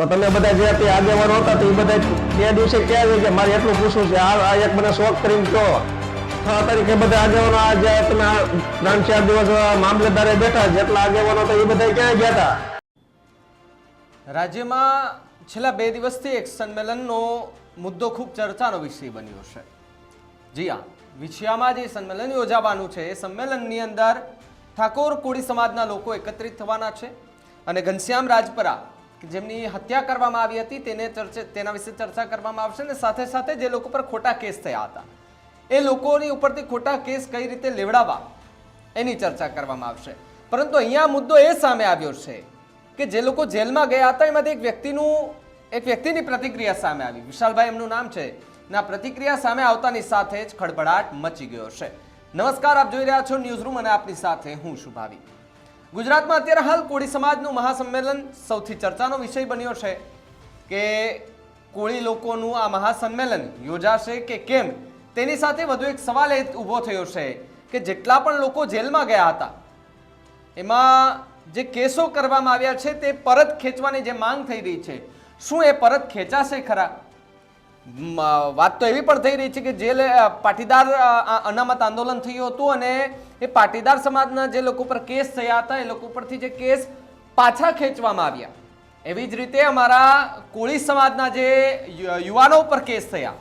તો તમે બધા જે તે આગેવાનો હતા તો એ બધા બે દિવસે છે કે મારે એટલું પૂછવું છે, આ એક મને શોખ કરીને કહો. છ તારીખે બધા આગેવાનો આ જે તમે ત્રણ ચાર દિવસ મામલેદારે બેઠા, જેટલા આગેવાનો હતા એ બધા ક્યાં ગયા હતા? રાજ્યમાં છેલ્લા બે દિવસથી એક સંમેલનનો મુદ્દો ખૂબ ચર્ચાનો વિષય બન્યો છે. જી હા, વિછિયામાં જે સંમેલન યોજાવાનું છે, એ સંમેલનની અંદર ઠાકોર કોળી સમાજના લોકો એકત્રિત થવાના છે અને ઘનશ્યામ રાજપરા જેમની હત્યા કરવામાં આવી હતી, તેને તેના વિશે ચર્ચા કરવામાં આવશે અને સાથે સાથે જે લોકો પર ખોટા કેસ થયા હતા. એ લોકોની ઉપરથી ખોટા કેસ કઈ રીતે લેવડાવવા એની ચર્ચા કરવામાં આવશે. પરંતુ અહીંયા મુદ્દો એ સામે આવ્યો છે કે જે લોકો જેલમાં ગયા હતા, એમાંથી એક વ્યક્તિનું એક વ્યક્તિની પ્રતિક્રિયા સામે આવી. વિશાલભાઈ એમનું નામ છે. ના પ્રતિક્રિયા સામે આવતાની સાથે જ ખળભળાટ મચી ગયો છે. નમસ્કાર, આપ જોઈ રહ્યા છો ન્યૂઝ રૂમ અને આપની સાથે હું શુભાવી ગુજરાતમાં અત્યારે હાલ કોળી સમાજનું મહાસંમેલન સૌથી ચર્ચાનો વિષય બન્યો છે કે કોળી લોકોનું આ મહાસંમેલન યોજાશે કે કેમ? તેની સાથે વધુ એક સવાલ એ ઊભો થયો છે કે જેટલા પણ લોકો જેલમાં ગયા હતા, એમાં જે કેસો કરવામાં આવ્યા છે તે પરત ખેંચવાની જે માંગ થઈ રહી છે, શું એ પરત ખેંચાશે ખરા? વાત તો એવી પણ થઈ રહી છે કે જે પાટીદાર અનામત આંદોલન થયું હતું અને એ પાટીદાર સમાજના જે લોકો પર કેસ થયા હતા, એ લોકો પરથી જે કેસ પાછા ખેંચવામાં આવ્યા. એવી જ રીતે અમારા કોળી સમાજના જે યુવાનો પર કેસ થયા,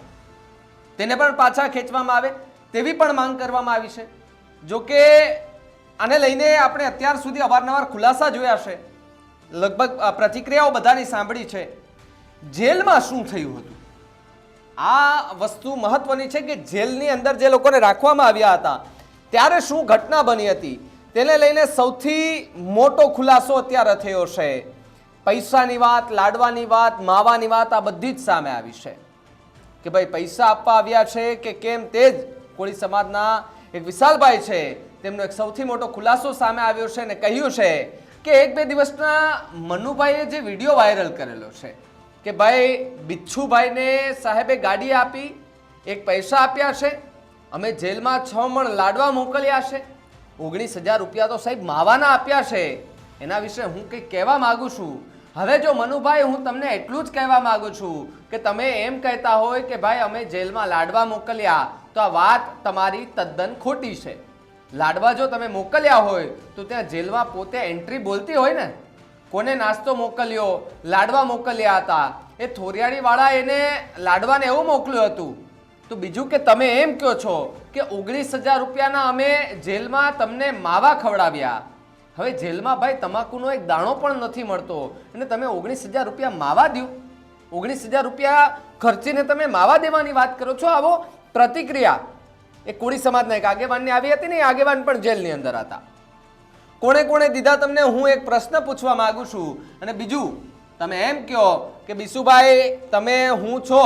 તેને પણ પાછા ખેંચવામાં આવે, તેવી પણ માંગ કરવામાં આવી છે. જો કે આને લઈને આપણે અત્યાર સુધી અવારનવાર ખુલાસા જોયા છે. લગભગ પ્રતિક્રિયાઓ બધાની સાંભળી છે. જેલમાં શું થયું હતું? આ વસ્તુ મહત્વની છે કે જેલની અંદર જે લોકોને રાખવામાં આવ્યા હતા, ત્યારે શું ઘટના બની હતી? તેને લઈને સૌથી મોટો ખુલાસો અત્યારે થયો છે. પૈસાની વાત, લાડવાની વાત, માવાની વાત આ બધી જ સામે આવી છે. કે ભાઈ પૈસા આપવા આવ્યા છે કે કેમ તે જ કોળી સમાજના એક વિશાલભાઈ છે, તેમનો એક સૌથી મોટો ખુલાસો સામે આવ્યો છે અને કહ્યું છે કે એક બે દિવસના મનુભાઈએ જે વીડિયો વાયરલ કરેલો છે કે ભાઈ, બિચ્છુભાઈને સાહેબે ગાડી આપી, એક પૈસા આપ્યા છે, અમે જેલમાં છ મણ લાડવા મોકલ્યા છે. ઓગણીસ હજાર રૂપિયા તો સાહેબ માવાના આપ્યા છે. એના વિશે હું કંઈક કહેવા માગું છું. હવે જો મનુભાઈ, હું તમને એટલું જ કહેવા માગું છું કે તમે એમ કહેતા હોય કે ભાઈ, અમે જેલમાં લાડવા મોકલ્યા, તો આ વાત તમારી તદ્દન ખોટી છે. લાડવા જો તમે મોકલ્યા હોય, તો ત્યાં જેલમાં પોતે એન્ટ્રી બોલતી હોય ને? કોને નાસ્તો મોકલ્યો, લાડવા મોકલ્યા હતા? એ થોરિયાળીવાળા એને લાડવાને એવું મોકલ્યું હતું. તો બીજું કે તમે એમ કહો છો કે ઓગણીસ હજાર રૂપિયાના અમે જેલમાં તમને માવા ખવડાવ્યા. હવે જેલમાં ભાઈ તમાકુનો એક દાણો પણ નથી મળતો અને તમે ઓગણીસ હજાર રૂપિયા માવા દ્યો. ઓગણીસ હજાર રૂપિયા ખર્ચીને તમે માવા દેવાની વાત કરો છો? આવો પ્રતિક્રિયા. એ કોળી સમાજના એક આગેવાનની આવી હતી ને આગેવાન પણ જેલની અંદર હતા. કોણે કોણે દીધા તમને? હું એક પ્રશ્ન પૂછવા માગું છું. અને બીજું, તમે એમ કહો કે બીસુભાઈ તમે હું છો?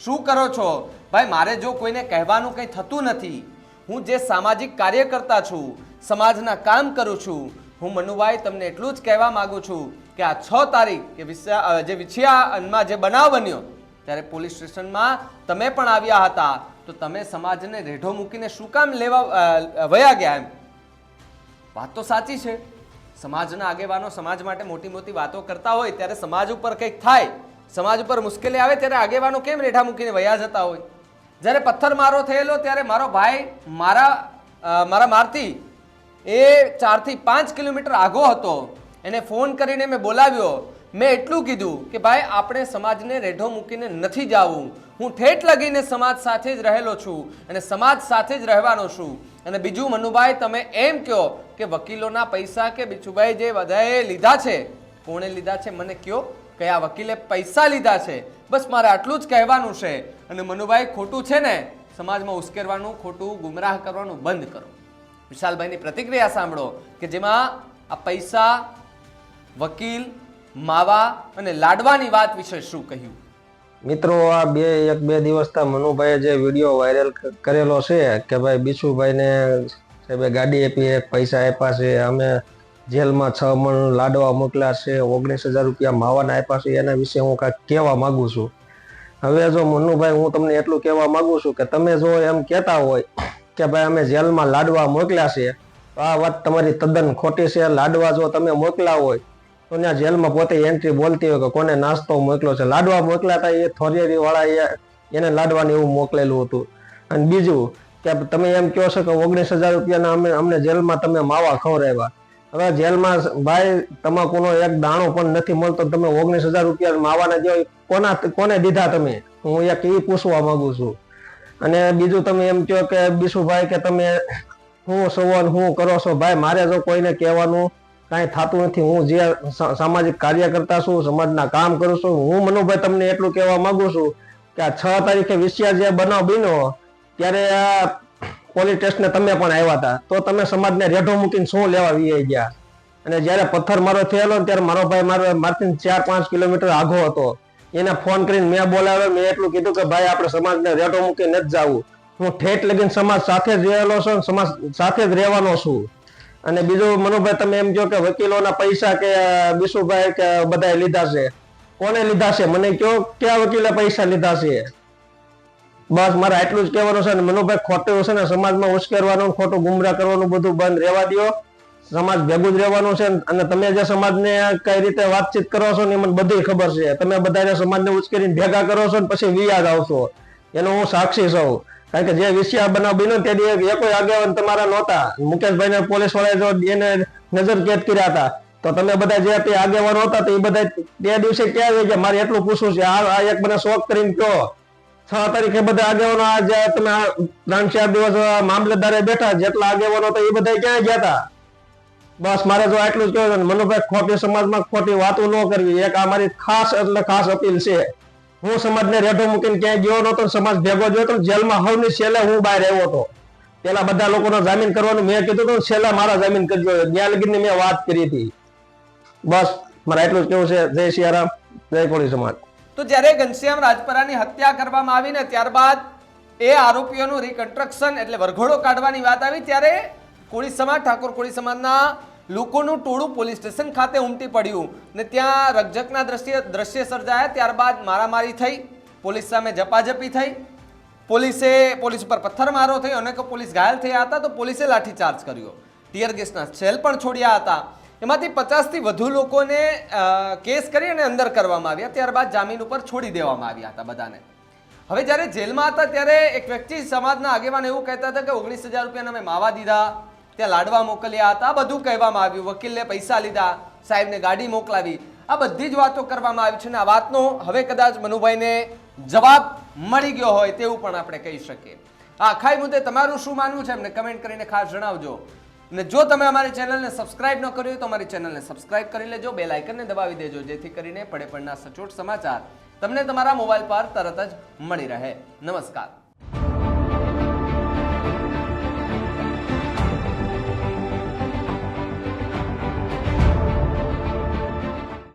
શું કરો છો? ભાઈ, મારે જો કોઈને કહેવાનું કંઈ થતું નથી. હું જે સામાજિક કાર્યકર્તા છું, સમાજના કામ કરું છું, હું મનુભાઈ તમને એટલું જ કહેવા માગું છું કે આ છ તારીખ કે જે વિછિયામાં જે બનાવ બન્યો, ત્યારે પોલીસ સ્ટેશનમાં તમે પણ આવ્યા હતા. તો તમે સમાજને રેઢો મૂકીને શું કામ લેવા વયા ગયા એમ? વાત તો સાચી છે. સમાજના આગેવાનો સમાજ માટે મોટી મોટી વાતો કરતા હોય ત્યારે સમાજ ઉપર કંઈક થાય, સમાજ ઉપર મુશ્કેલી આવે ત્યારે આગેવાનો કેમ રેઠા મૂકીને વયા જતા હોય? જ્યારે પથ્થર મારો થયેલો ત્યારે મારો ભાઈ મારા મારા મારથી એ ચારથી પાંચ કિલોમીટર આગો હતો. એને ફોન કરીને મેં બોલાવ્યો. મેં એટલું કીધું કે ભાઈ, આપણે સમાજને રેઢો મૂકીને નથી જવું. હું ઠેઠ લગીને સમાજ સાથે જ રહેલો છું અને સમાજ સાથે જ રહેવાનો છું. અને બીજું, મનુભાઈ, તમે એમ કહો કે વકીલોના પૈસા કે બિચુભાઈ જે બધાએ લીધા છે, કોણે લીધા છે? મને કયો કયા વકીલે પૈસા લીધા છે? બસ મારે આટલું જ કહેવાનું છે. અને મનુભાઈ, ખોટું છે ને, સમાજમાં ઉશ્કેરવાનું, ખોટું, ગુમરાહ કરવાનું બંધ કરો. વિશાલભાઈની પ્રતિક્રિયા સાંભળો કે જેમાં આ પૈસા, વકીલ, માવા અને લાડવાની વાત વિશે શું કહ્યું? મિત્રો, આ બે, એક, બે દિવસના મનુભાઈએ જે વીડિયો વાયરલ કરેલો છે કે ભાઈ બીશુભાઈને સાહેબે ગાડી આપી પૈસા આપ્યા છે, અમે જેલમાં છ મણ લાડવા મોકલ્યા છે, ઓગણીસ હજાર રૂપિયા માવાના આપ્યા છે, એના વિશે હું કાંઈક કહેવા માગું છું. હવે જો મનુભાઈ, હું તમને એટલું કહેવા માગું છું કે તમે જો એમ કહેતા હોય કે ભાઈ અમે જેલમાં લાડવા મોકલ્યા છે, તો આ વાત તમારી તદ્દન ખોટી છે. લાડવા જો તમે મોકલ્યા હોય તો ત્યાં જેલમાં પોતે એન્ટ્રી બોલતી હોય કે કોને નાસ્તો મોકલ્યો છે? લાડવા મોકલ્યા હતા એ થોરિયરી વાળા એને લાડવાની એવું મોકલેલું હતું. અને બીજું કે તમે એમ કહો છો કે ઓગણીસ હજાર રૂપિયાના અમે, અમને જેલમાં તમે માવા ખવડાવ્યા. હવે જેલમાં ભાઈ તમાકુનો એક દાણો પણ નથી મળતો. તમે ઓગણીસ હજાર રૂપિયા માવાના જો કોના, કોને દીધા તમે? હું એક એ પૂછવા માંગુ છું. અને બીજું તમે એમ કહો કે બીસુભાઈ કે તમે હું સવાલ હું કરો છો? ભાઈ, મારે જો કોઈને કહેવાનું કાંઈ થતું નથી. હું જે સામાજિક સામાજિક કાર્યકર્તા છું, સમાજના કામ કરું છું, હું મનુભાઈ તમને એટલું કહેવા માંગુ છું કે આ છ તારીખે વિશિયા જે બનાવ બન્યો, ત્યારે આ પોલીસ સ્ટેશને તમે પણ આવ્યા હતા. તો તમે સમાજને રેઢો મૂકીને શું લેવા વી ગયા? અને જ્યારે પથ્થર મારો થયેલો ત્યારે મારો ભાઈ મારો, મારથી ચાર પાંચ કિલોમીટર આઘો હતો. એને ફોન કરીને મેં બોલાવ્યો, મેં એટલું કીધું કે ભાઈ આપણે સમાજને રેઢો મૂકીને જ જવું. હું ઠેઠ લગીને સમાજ સાથે જ રહેલો છું સમાજ સાથે જ રહેવાનો છું. અને બીજું મનુભાઈ, તમે એમ કહો કે વકીલોના પૈસા કે બીસુભાઈ કે બધાએ લીધા છે? કોને લીધા છે? મને કયો કયા વકીલે પૈસા લીધા છે? બસ, મારે આટલું જ કહેવાનું છે ને, મનુભાઈ ખોટું છે ને, સમાજમાં ઉશ્કેરવાનું ખોટું ગુમરા કરવાનું બધું બંધ રહેવા દ્યો. સમાજ ભેગું જ રહેવાનું છે અને તમે જે સમાજને કઈ રીતે વાતચીત કરો છો ને મને બધી ખબર છે. તમે બધાને સમાજને ઉશ્કેરીને ભેગા કરો છો ને, પછી વિયાદ આવશો. એનો હું સાક્ષી છું. કારણ કે જે વિષય બનાવ બન્યો ને એક આગેવાન તમારા નહોતા. મુકેશભાઈને પોલીસવાળા જો એને નજર કેદ કર્યા હતા. તો તમે બધા જે તે આગેવાનો હતા તો એ બધા તે દિવસે ક્યાં ગયા? મારે એટલું પૂછવું છે. આ આ એક મને શોખ કરીને કહો. છ તારીખે બધા આગેવાનો આ જે તમે ત્રણ ચાર દિવસ આ મામલતદારે બેઠા, જેટલા આગેવાનો હતા એ બધા ક્યાં ગયા હતા? બસ મારે જો આટલું જ કહેવું મનુભાઈ ખોટી સમાજમાં ખોટી વાતો ન કરવી. એક આ મારી ખાસ એટલે ખાસ અપીલ છે. હું સમાજને રેઢો મૂકીને ક્યાંય ગયો નતો સમાજ ભેગો ગયો તો જેલમાં હવની છેલ્લે હું બહાર આવ્યો હતો. પેલા બધા લોકોનો જામીન કરવાનું મેં કીધું હતું છેલ્લા મારા જામીન કરજો. ત્યાં મેં વાત કરી હતી. બસ, મારે એટલું જ કેવું છે. જય સિયારામ જય કોળી સમાજ. તો જ્યારે ઘનશ્યામ રાજપરાની હત્યા કરવામાં આવી ને ત્યારબાદ એ આરોપીઓનું રિકન્સ્ટ્રક્શન એટલે વરઘોડો કાઢવાની વાત આવી, ત્યારે કોળી સમાજ, ઠાકોર કોળી સમાજના લોકોનું ટોળું પોલીસ સ્ટેશન ખાતે ઉમટી પડ્યું ને ત્યાં રકઝકના દ્રશ્ય દ્રશ્ય સર્જાયા, ત્યારબાદ મારામારી થઈ, પોલીસ સામે ઝપાઝપી થઈ. પોલીસે પોલીસ ઉપર પથ્થરમારો થયો અનેક પોલીસ ઘાયલ થયા હતા તો પોલીસે લાઠીચાર્જ કર્યો. ટીયર ગેસના સેલ પણ છોડ્યા હતા. એમાંથી પચાસથી વધુ લોકોને કેસ કરી અને અંદર કરવામાં આવ્યા, ત્યારબાદ જામીન ઉપર છોડી દેવામાં આવ્યા હતા બધાને. હવે જ્યારે જેલમાં હતા ત્યારે એક વ્યક્તિ સમાજના આગેવાન એવું કહેતા હતા કે ઓગણીસ હજાર રૂપિયાના મેં માવા દીધા ત્યાં લાડવા મોકલ્યા હતા, આ બધું કહેવામાં આવ્યું. વકીલને પૈસા લીધા, સાહેબને ગાડી મોકલાવી. આ બધી જ વાતો કરવામાં આવી છે અને આ વાતનો હવે કદાચ મનુભાઈને જવાબ મળી ગયો હોય તેવું પણ આપણે કહી શકીએ. આ આખાઈ મુદ્દે તમારું શું માનવું છે એમને કમેન્ટ કરીને ખાસ જણાવજો. અને જો તમે અમારી ચેનલને સબસ્ક્રાઇબ ન કર્યું તો અમારી ચેનલને સબસ્ક્રાઇબ કરી લેજો બે લાઇકનને દબાવી દેજો, જેથી કરીને પડે પડના સચોટ સમાચાર તમને તમારા મોબાઈલ પર તરત જ મળી રહે. નમસ્કાર.